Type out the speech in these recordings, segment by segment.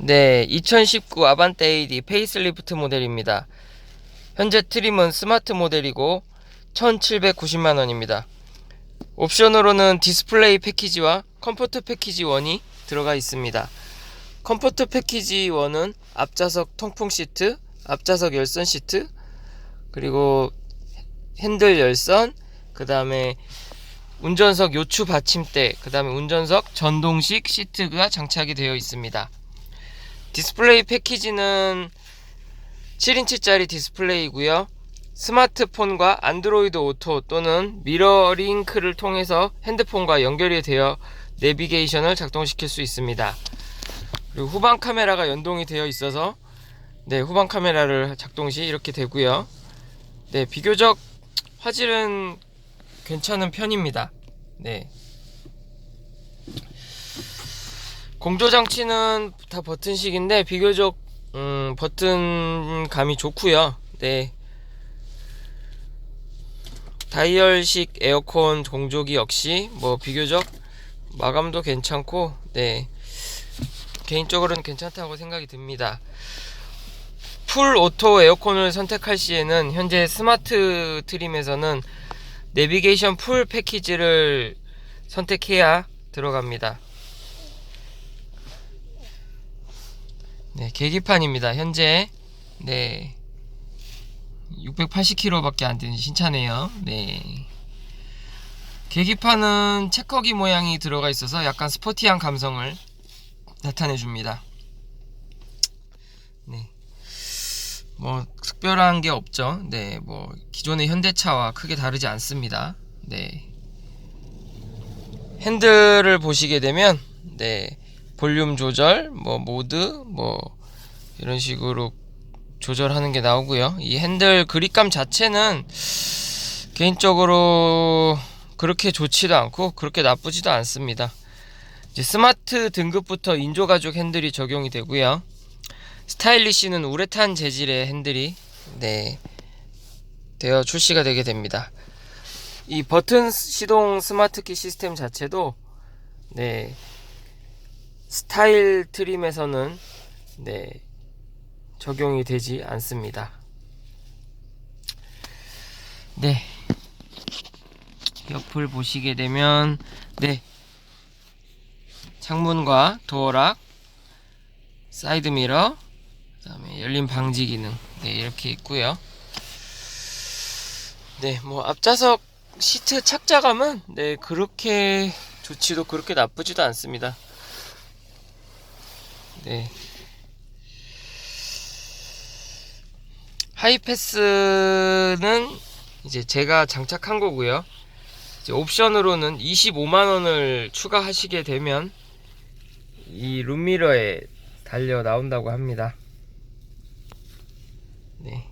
네, 2019 아반떼 AD 페이스리프트 모델입니다. 현재 트림은 스마트 모델이고 1,790만 원입니다. 옵션으로는 디스플레이 패키지와 컴포트 패키지 1이 들어가 있습니다. 컴포트 패키지 1은 앞좌석 통풍 시트, 앞좌석 열선 시트, 그리고 핸들 열선, 그 다음에 운전석 요추 받침대, 그 다음에 운전석 전동식 시트가 장착이 되어 있습니다. 디스플레이 패키지는 7인치짜리 디스플레이고요. 스마트폰과 안드로이드 오토 또는 미러링크를 통해서 핸드폰과 연결이 되어 내비게이션을 작동시킬 수 있습니다. 그리고 후방 카메라가 연동이 되어 있어서 네, 후방 카메라를 작동 시 이렇게 되고요. 네, 비교적 화질은 괜찮은 편입니다. 네. 공조 장치는 다 버튼식인데 비교적 음, 버튼 감이 좋고요. 네. 다이얼식 에어컨 공조기 역시 뭐 비교적 마감도 괜찮고 네. 개인적으로는 괜찮다고 생각이 듭니다. 풀 오토 에어컨을 선택할 시에는 현재 스마트 트림에서는 내비게이션 풀 패키지를 선택해야 들어갑니다. 네, 계기판입니다. 현재 네 680km밖에 안 되는 신차네요. 네. 계기판은 체커기 모양이 들어가 있어서 약간 스포티한 감성을 나타내 줍니다. 네. 뭐 특별한 게 없죠. 네, 뭐 기존의 현대차와 크게 다르지 않습니다. 네. 핸들을 보시게 되면 네. 볼륨 조절, 뭐 모드, 뭐 이런 식으로 조절하는 게 나오고요. 이 핸들 그립감 자체는 개인적으로 그렇게 좋지도 않고 그렇게 나쁘지도 않습니다. 이제 스마트 등급부터 인조 가죽 핸들이 적용이 되고요. 스타일리시는 우레탄 재질의 핸들이 네 되어 출시가 되게 됩니다. 이 버튼 시동 스마트키 시스템 자체도 네 스타일 트림에서는 네 적용이 되지 않습니다. 네 옆을 보시게 되면 네 창문과 도어락 사이드 미러 그다음에 열림 방지 기능 네 이렇게 있고요. 네 뭐 앞좌석 시트 착자감은 네 그렇게 좋지도 그렇게 나쁘지도 않습니다. 네. 하이패스는 이제 제가 장착한 거고요. 이제 옵션으로는 25만 원을 추가하시게 되면 이 룸미러에 달려 나온다고 합니다. 네.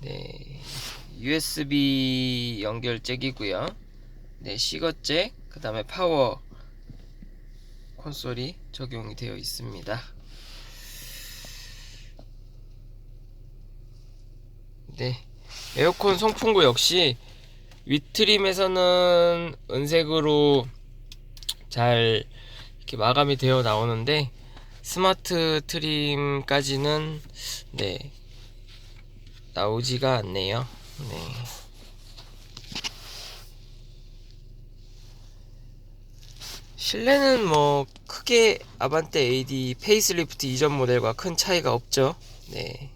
네. USB 연결 잭이고요. 네, 시거잭, 그다음에 파워 콘솔이 적용이 되어 있습니다. 네. 에어컨 송풍구 역시 윗트림에서는 은색으로 잘 이렇게 마감이 되어 나오는데 스마트 트림까지는 네 나오지가 않네요. 네. 실내는 뭐 크게 아반떼 AD 페이스리프트 이전 모델과 큰 차이가 없죠. 네.